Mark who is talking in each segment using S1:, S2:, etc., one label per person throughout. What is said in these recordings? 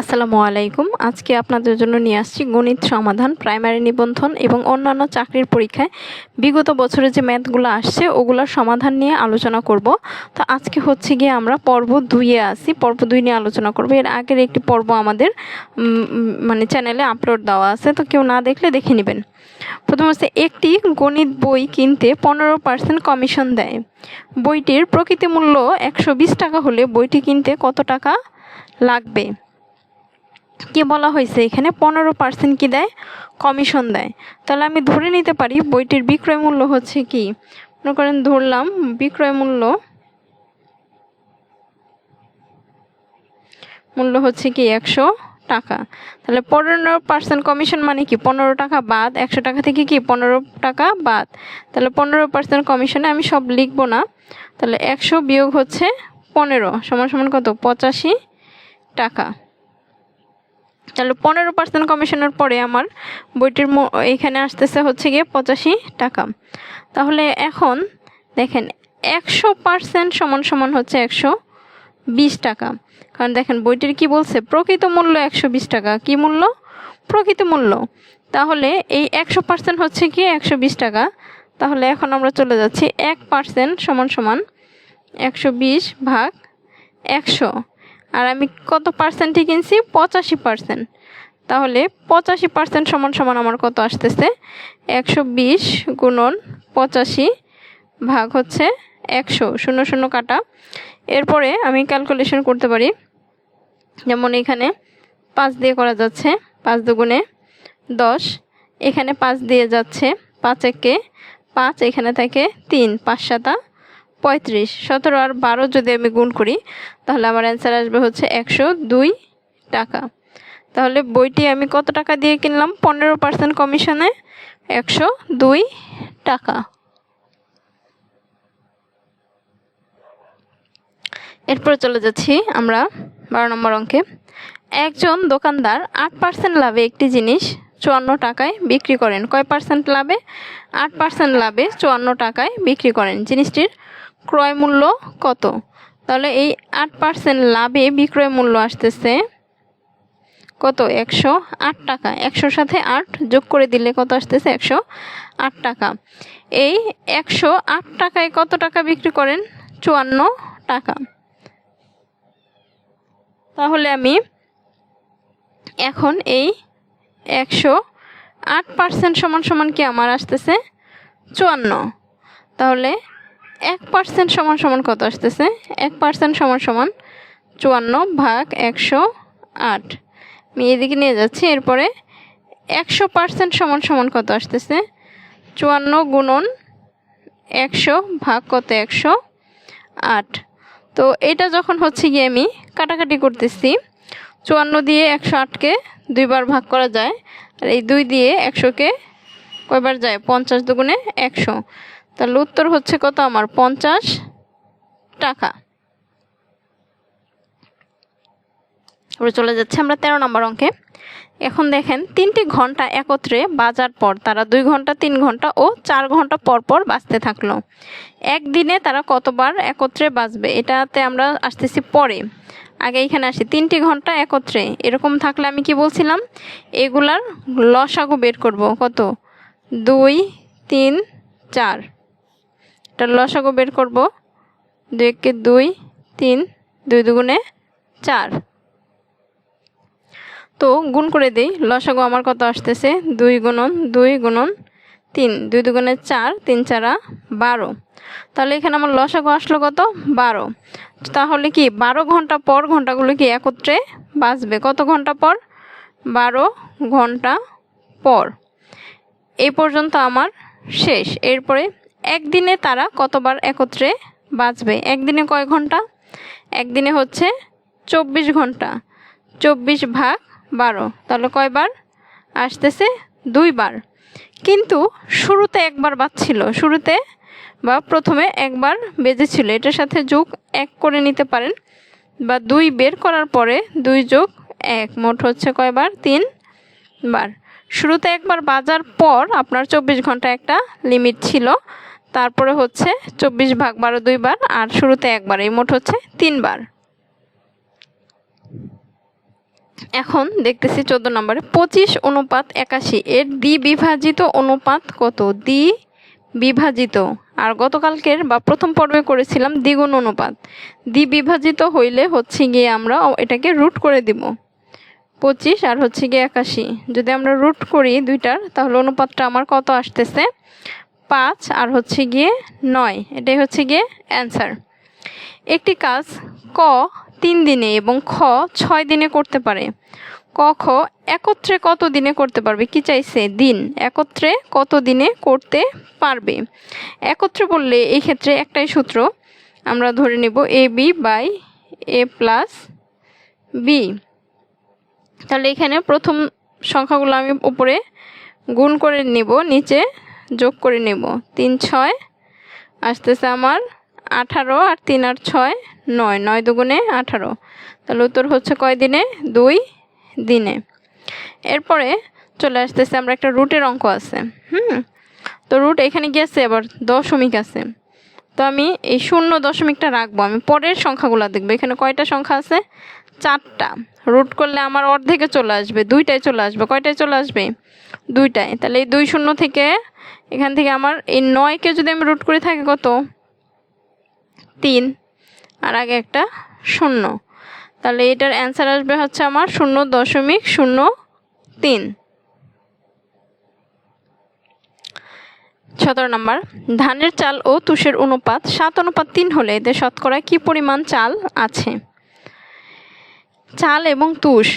S1: আসসালামু আলাইকুম। আজকে আপনাদের জন্য নিয়ে আসছি গণিত সমাধান, প্রাইমারি নিবন্ধন এবং অন্যান্য চাকরির পরীক্ষায়। বিগত বছরে যে ম্যাথগুলো আসছে, ওগুলোর সমাধান নিয়ে আলোচনা করব। তো আজকে হচ্ছে গিয়ে আমরা পর্ব দুইয়ে আসি। পর্ব দুই নিয়ে আলোচনা করব। এর আগের একটি পর্ব আমাদের মানে চ্যানেলে আপলোড দেওয়া আছে। তো কেউ না দেখলে দেখে নেবেন। প্রথম হচ্ছে, একটি গণিত বই কিনতে পনেরো পার্সেন্ট কমিশন দেয়। বইটির প্রকৃতি মূল্য একশো বিশ টাকা হলে বইটি কিনতে কত টাকা লাগবে? কি বলা হয়েছে এখানে? পনেরো পার্সেন্ট কি দেয়? কমিশন দেয়। তাহলে আমি ধরে নিতে পারি বইটির বিক্রয় মূল্য হচ্ছে কি? মনে করেন ধরলাম বিক্রয় মূল্য মূল্য হচ্ছে কি একশো টাকা। তাহলে পনেরো পার্সেন্ট কমিশন মানে কি? পনেরো টাকা বাদ, একশো টাকা থেকে কি পনেরো টাকা বাদ? তাহলে পনেরো পার্সেন্ট কমিশনে আমি সব লিখব না। তাহলে একশো বিয়োগ হচ্ছে পনেরো, সমান সমান কত? পঁচাশি টাকা। তাহলে পনেরো পার্সেন্ট কমিশনের পরে আমার বইটির এখানে আসতেছে হচ্ছে গিয়ে পঁচাশি টাকা। তাহলে এখন দেখেন একশো পার্সেন্ট সমান সমান হচ্ছে একশো বিশ টাকা। কারণ দেখেন বইটির কি বলছে? প্রকৃত মূল্য একশো বিশ টাকা। কি মূল্য? প্রকৃত মূল্য। তাহলে এই একশো পার্সেন্ট হচ্ছে কি একশো বিশ টাকা। তাহলে এখন আমরা চলে যাচ্ছি এক পার্সেন্ট সমান সমান একশো বিশ ভাগ একশো। আর আমি কত পার্সেন্টই কিনছি পঁচাশি পার্সেন্ট তাহলে পঁচাশি পার্সেন্ট সমান সমান আমার কত আসতেছে? একশো বিশ গুণন পঁচাশি ভাগ হচ্ছে একশো। শূন্য শূন্য কাটা। এরপরে আমি ক্যালকুলেশন করতে পারি। যেমন এখানে পাঁচ দিয়ে করা যাচ্ছে, পাঁচ দুগুণে দশ। এখানে পাঁচ দিয়ে যাচ্ছে পাঁচ একে। পাঁচ এখানে থাকে তিন, পাঁচ সাতা। পঁয়ত্রিশ, সতেরো আর বারো যদি আমি গুণ করি, তাহলে আমার অ্যান্সার আসবে হচ্ছে একশো দুই টাকা। তাহলে বইটি আমি কত টাকা দিয়ে কিনলাম? পনেরো পার্সেন্ট কমিশনে একশো দুই টাকা। এরপরে চলে যাচ্ছি আমরা বারো নম্বর অঙ্কে। একজন দোকানদার আট পার্সেন্ট লাভে একটি জিনিস চুয়ান্ন টাকায় বিক্রি করেন। কয় পার্সেন্ট লাভে? আট পার্সেন্ট লাভে চুয়ান্ন টাকায় বিক্রি করেন। জিনিসটির ক্রয় মূল্য কত? তাহলে এই আট পার্সেন্ট লাভে বিক্রয় মূল্য আসতেছে কত? একশো আট টাকা। একশোর সাথে আট যোগ করে দিলে কত আসতেছে? একশো আট টাকা। এই একশো আট টাকায় কত টাকা বিক্রি করেন? চুয়ান্ন টাকা। তাহলে আমি এখন এই একশো আট পার্সেন্ট সমান সমান কি আমার আসতেছে? চুয়ান্ন। তাহলে এক পার্সেন্ট সমান সমান কত আসতেছে? এক পার্সেন্ট সমান সমান চুয়ান্ন ভাগ একশো আট। আমি এদিকে নিয়ে যাচ্ছি, এরপরে একশো পার্সেন্ট সমান সমান কত আসতেছে? চুয়ান্ন গুণন একশো ভাগ কত একশো আট। তো এটা যখন হচ্ছে গিয়ে আমি কাটাকাটি করতেছি, চুয়ান্ন দিয়ে একশো আটকে দুইবার ভাগ করা যায়, আর এই দুই দিয়ে একশোকে কয়বার যায়? পঞ্চাশ দুগুণে একশো। তাহলে উত্তর হচ্ছে কত আমার? পঞ্চাশ টাকা। এবার চলে যাচ্ছে আমরা তেরো নম্বর অঙ্কে। এখন দেখেন, তিনটি ঘণ্টা একত্রে বাজার পর তারা দুই ঘণ্টা, তিন ঘণ্টা ও চার ঘণ্টা পর পর বাঁচতে থাকল। একদিনে তারা কতবার একত্রে বাঁচবে? এটাতে আমরা আসতেছি পরে। আগে এখানে আসি, তিনটি ঘণ্টা একত্রে। এরকম থাকলে আমি কি বলছিলাম? এগুলার লসাগু বের করব। কত? দুই, তিন, চার। এটার লসাগু বের করব। দুই একে দুই, তিন, দুই দুগুণে চার। তো গুণ করে দিই, লসাগু আমার কত আসতেছে? দুই গুণন দুই গুণন, তিন। দুই দুগুণে চার, তিন চারা বারো। তাহলে এখানে আমার লসাগু আসলো কত? বারো। তাহলে কি বারো ঘণ্টা পর ঘন্টাগুলো কি একত্রে বাঁচবে? কত ঘণ্টা পর? বারো ঘণ্টা পর। এই পর্যন্ত আমার শেষ। এরপরে একদিনে তারা কতবার একত্রে বাঁচবে? একদিনে কয় ঘণ্টা? একদিনে হচ্ছে চব্বিশ ঘণ্টা। চব্বিশ ভাগ বারো। তাহলে কয়বার? আসতেছে দুইবার। কিন্তু শুরুতে একবার বাজছিল শুরুতে বা প্রথমে একবার বেজেছিল এটার সাথে যোগ এক করে নিতে পারেন বা দুই বের করার পরে দুই যোগ এক। মোট হচ্ছে কয়বার? তিন বার শুরুতে একবার বাজার পর আপনার চব্বিশ ঘণ্টা একটা লিমিট ছিল। তারপরে হচ্ছে চব্বিশ ভাগ বারো দুইবার আর শুরুতে একবার। এই মোট হচ্ছে তিনবার এখন দেখতেছি চোদ্দ নম্বরে, পঁচিশ অনুপাত একাশি। এর দ্বি বিভাজিত অনুপাত কত? দ্বি বিভাজিত। আর গতকালকের বা প্রথম পর্বে করেছিলাম দ্বিগুণ অনুপাত। দ্বি বিভাজিত হইলে হচ্ছে গিয়ে আমরা এটাকে রুট করে দিব। পঁচিশ আর হচ্ছে গিয়ে একাশি। যদি আমরা রুট করি দুইটার, তাহলে অনুপাতটা আমার কত আসতেছে? পাঁচ আর হচ্ছে গিয়ে নয়। এটাই হচ্ছে গিয়ে অ্যান্সার একটি কাজ ক তিন দিনে এবং খ ছয় দিনে করতে পারে। ক, খ একত্রে কত দিনে করতে পারবে? কি চাইছে? দিন। একত্রে কত দিনে করতে পারবে? একত্রে বললে এই ক্ষেত্রে একটাই সূত্র। আমরা ধরে নেব A B by A plus B তাহলে এখানে প্রথম সংখ্যাগুলো আমি উপরে গুণ করে নেব, নিচে যোগ করে নেব। তিন, ছয় আসতেছে আমার আঠারো আর তিন আর ছয় নয়। নয় দুগুণে আঠারো। তাহলে উত্তর হচ্ছে কয় দিনে? দুই দিনে। এরপরে চলে আসতেছে আমরা একটা রুটের অঙ্ক আছে। হুম? তো রুট এখানে গিয়েছে আবার দশমিক আছে। তো আমি এই শূন্য দশমিকটা রাখব। আমি পরের সংখ্যাগুলো দেখব। এখানে কয়টা সংখ্যা আছে? চারটা। রুট করলে আমার অর্ধেকে চলে আসবে দুইটায় চলে আসবে। কয়টায় চলে আসবে? দুইটায়। তাহলে এই দুই শূন্য থেকে এখান থেকে আমার এই নয়কে যদি আমি রুট করে থাকি কত? তিন। আর আগে একটা শূন্য। তাহলে এটার অ্যান্সার আসবে হচ্ছে আমার শূন্য দশমিক শূন্য তিন। সতেরো নম্বর। ধানের চাল ও তুষের অনুপাত সাত অনুপাত তিন হলে এতে শতকরা কি পরিমাণ চাল আছে? চাল এবং তুষ।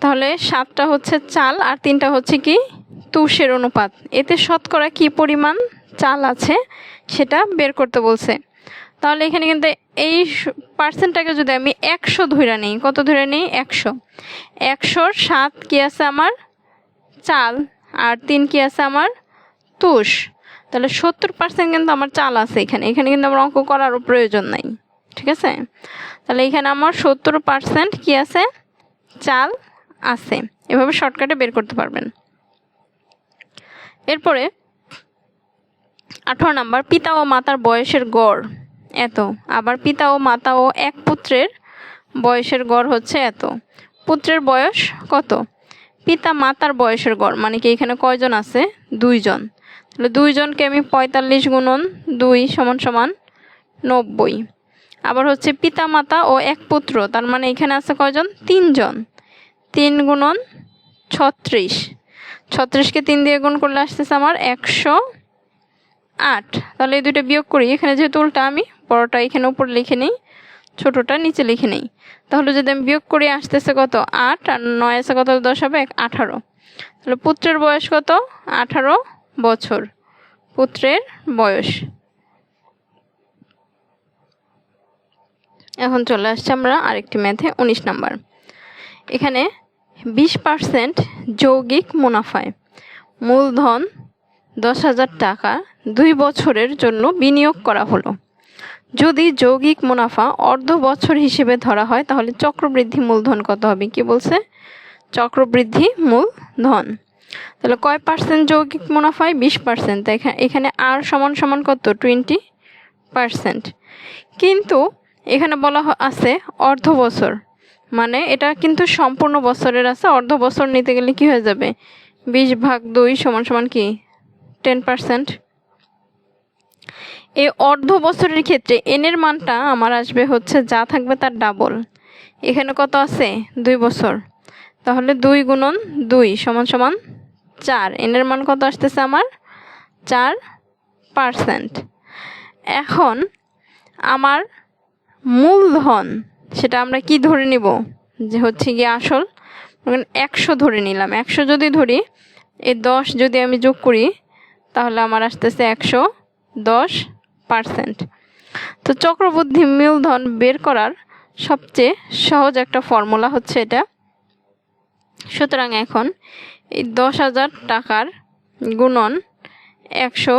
S1: তাহলে সাতটা হচ্ছে চাল আর তিনটা হচ্ছে কি তুষের অনুপাত। এতে শতকরা কি পরিমাণ চাল আছে সেটা বের করতে বলছে। তাহলে এখানে কিন্তু এই পার্সেন্টটাকে যদি আমি একশো ধরে নিই, কত ধরে নিই? একশো। একশোর সাত কি আছে আমার? চাল। আর তিন কি আছে আমার? তুষ। তাহলে সত্তর পার্সেন্ট কিন্তু আমার চাল আছে এখানে। এখানে কিন্তু আমার অঙ্ক করারও প্রয়োজন নাই। ঠিক আছে? তাহলে এখানে আমার সত্তর পার্সেন্ট কী আছে? চাল আছে। এভাবে শর্টকাটে বের করতে পারবেন। এরপরে আঠারো নাম্বার, পিতা ও মাতার বয়সের গড় এত। আবার পিতা ও মাতা ও এক পুত্রের বয়সের গড় হচ্ছে এত। পুত্রের বয়স কত? পিতা মাতার বয়সের গড় মানে কি এখানে কয়জন আছে? দুইজন। তাহলে দুইজনকে আমি পঁয়তাল্লিশ গুণন দুই সমান সমান নব্বই। আবার হচ্ছে পিতা মাতা ও এক পুত্র, তার মানে এখানে আছে কয়জন? তিনজন। তিন গুণন ছত্রিশ। ছত্রিশকে তিন দিয়ে গুণ করলে আসতেছে আমার একশো আট। তাহলে এই দুইটা বিয়োগ করি। এখানে যেহেতু উল্টা, আমি বড়টা এখানে উপর লিখে নিই, ছোটোটা নিচে লিখে নিই। তাহলে যদি আমি বিয়োগ করি, আসতেছে কত? আট, আর নয় আছে কত? দশ হবে এক, আঠারো। তাহলে পুত্রের বয়স কত? আঠারো বছর। পুত্রের বয়স। এখন চলে আসছে আমরা আরেকটি ম্যাথে উনিশ নাম্বার। এখানে বিশ পার্সেন্ট যৌগিক মুনাফায় মূলধন দশ হাজার টাকা দুই বছরের জন্য বিনিয়োগ করা হলো। যদি যৌগিক মুনাফা অর্ধ বছর হিসেবে ধরা হয়, তাহলে চক্রবৃদ্ধি মূলধন কত হবে? কি বলছে? চক্রবৃদ্ধি মূলধন। তাহলে কয় পার্সেন্ট যৌগিক মুনাফায়? বিশ পার্সেন্ট এখানে আর সমান সমান কত? টোয়েন্টি পার্সেন্ট কিন্তু এখানে বলা আছে অর্ধ বছর। মানে এটা কিন্তু সম্পূর্ণ বছরের আছে। অর্ধ বছর নিতে গেলে কি হয়ে যাবে? বিশ ভাগ দুই সমান সমান কি? Ten percent. এই অর্ধ বছরের ক্ষেত্রে এনের মানটা আমার আসবে হচ্ছে যা থাকবে তার ডাবল এখানে কত আছে? দুই বছর। তাহলে দুই গুণন দুই সমান সমান চার। এনের মান কত আসতেছে আমার? চার পার্সেন্ট। এখন আমার মূলধন, সেটা আমরা কি ধরে নিব? যে হচ্ছে গিয়ে আসল একশো ধরে নিলাম। একশো যদি ধরি, এই দশ যদি আমি যোগ করি, তাহলে আমার আসতেছে একশো দশ পার্সেন্ট। তো চক্রবুদ্ধি মূলধন বের করার সবচেয়ে সহজ একটা ফর্মুলা হচ্ছে এটা। সুতরাং এখন এই দশ হাজার টাকার গুণন একশো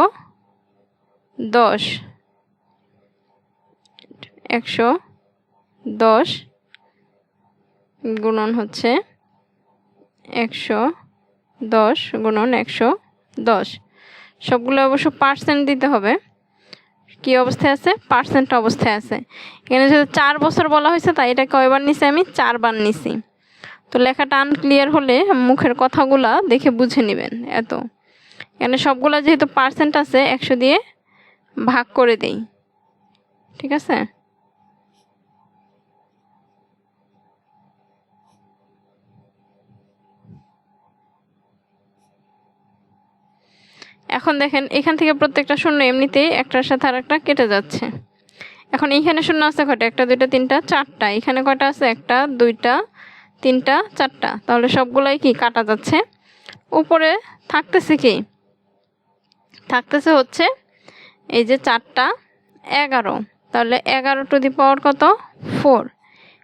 S1: দশ। একশো দশ গুণন হচ্ছে একশো দশ গুণন একশো দশ। সবগুলো অবশ্য পার্সেন্ট দিতে হবে। কি অবস্থায় আছে? পার্সেন্ট অবস্থায় আছে। এখানে যদি চার বছর বলা হয়েছে, তাই এটা কয়বার নিছি আমি? চারবার নিছি। তো লেখাটা আনক্লিয়ার হলে মুখের কথাগুলা দেখে বুঝে নেবেন এত। এখানে সবগুলা যেহেতু পার্সেন্ট আছে, একশো দিয়ে ভাগ করে দেই। ঠিক আছে? এখন দেখেন, এখান থেকে প্রত্যেকটা শূন্য এমনিতেই একটার সাথে আর একটা কেটে যাচ্ছে। এখন এইখানে শূন্য আছে কটা একটা, দুইটা, তিনটা, চারটা। এখানে কটা আছে? একটা, দুইটা, তিনটা, চারটা। তাহলে সবগুলাই কি কাটা যাচ্ছে? উপরে থাকতেছে কি? থাকতেছে হচ্ছে এই যে চারটা, এগারো। তাহলে এগারো টু দি পাওয়ার কত? ফোর।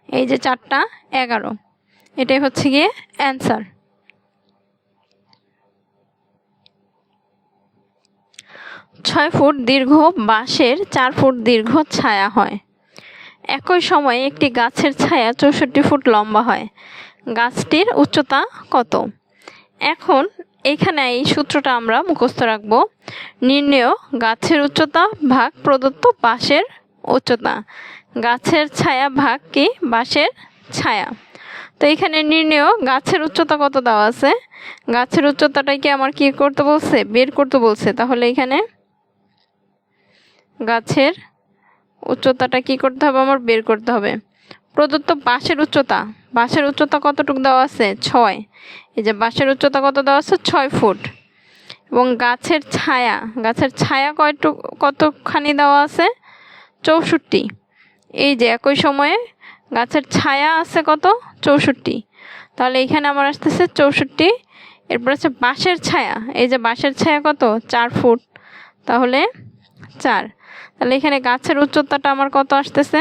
S1: এই যে চারটা, এগারো। এটাই হচ্ছে গিয়ে অ্যান্সার। ছয় ফুট দীর্ঘ বাঁশের চার ফুট দীর্ঘ ছায়া হয়। একই সময়ে একটি গাছের ছায়া চৌষট্টি ফুট লম্বা হয়। গাছটির উচ্চতা কত? এখন এখানে এই সূত্রটা আমরা মুখস্থ রাখব। নির্ণেয়, গাছের উচ্চতা ভাগ প্রদত্ত বাঁশের উচ্চতা। গাছের ছায়া ভাগ কি? বাঁশের ছায়া। তো এখানে নির্ণেয়, গাছের উচ্চতা কত দেওয়া আছে? গাছের উচ্চতাটাকে আমার কি করতে বলছে? বের করতে বলছে। তাহলে এখানে গাছের উচ্চতাটা কি করতে হবে? আমার বের করতে হবে। প্রদত্ত বাঁশের উচ্চতা। বাঁশের উচ্চতা কতটুকু দেওয়া আছে? ছয়। এই যে বাঁশের উচ্চতা কত দেওয়া আছে? ছয় ফুট। এবং গাছের ছায়া গাছের ছায়া কয়টুক কতখানি দেওয়া আছে? চৌষট্টি। এই যে একই সময়ে গাছের ছায়া আছে কত? চৌষট্টি। তাহলে এখানে আমার আসতেছে চৌষট্টি। এরপর আছে বাঁশের ছায়া। এই যে বাঁশের ছায়া কত? চার ফুট। তাহলে চার। তাহলে এখানে গাছের উচ্চতাটা আমার কত আসতেছে?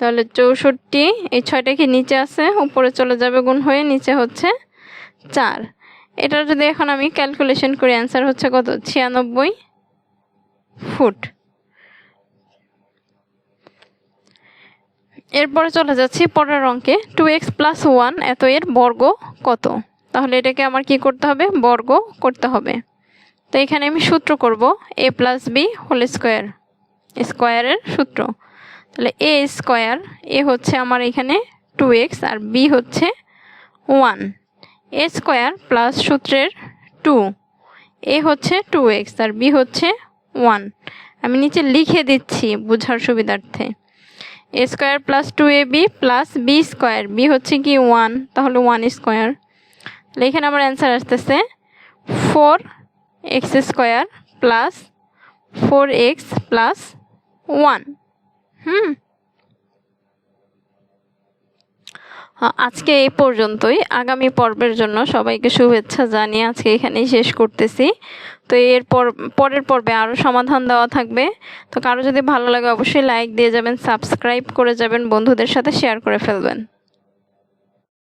S1: তাহলে চৌষট্টি, এই ছয়টা কি নিচে আছে? উপরে চলে যাবে গুণ হয়ে নিচে হচ্ছে চার। এটা যদি এখন আমি ক্যালকুলেশন করি অ্যান্সার হচ্ছে কত? ছিয়ানব্বই ফুট। এরপরে চলে যাচ্ছি পরের অঙ্কে। টু এক্স প্লাস ওয়ান এত এর বর্গ কত? তাহলে এটাকে আমার কি করতে হবে? বর্গ করতে হবে। তো এখানে আমি সূত্র করব A plus B whole square স্কোয়ারের সূত্র। তাহলে এ স্কোয়ার এ হচ্ছে আমার এখানে টু এক্স আর বি হচ্ছে ওয়ান এ স্কোয়ার প্লাস সূত্রের টু এ হচ্ছে টু এক্স আর বি হচ্ছে ওয়ান আমি নিচে লিখে দিচ্ছি বোঝার সুবিধার্থে। A square plus two A B plus B square B হচ্ছে কি ওয়ান তাহলে ওয়ান স্কোয়ার এখানে আমার অ্যান্সার আসতেছে four X square plus four X plus one. হুম। আজকে এই পর্যন্তই। আগামী পর্বের জন্য সবাইকে শুভেচ্ছা জানিয়ে আজকে এখানেই শেষ করতেছি। তো এরপর পরের পর্বে আরও সমাধান দেওয়া থাকবে। তো কারও যদি ভালো লাগে অবশ্যই লাইক দিয়ে যাবেন, সাবস্ক্রাইব করে যাবেন, বন্ধুদের সাথে শেয়ার করে ফেলবেন।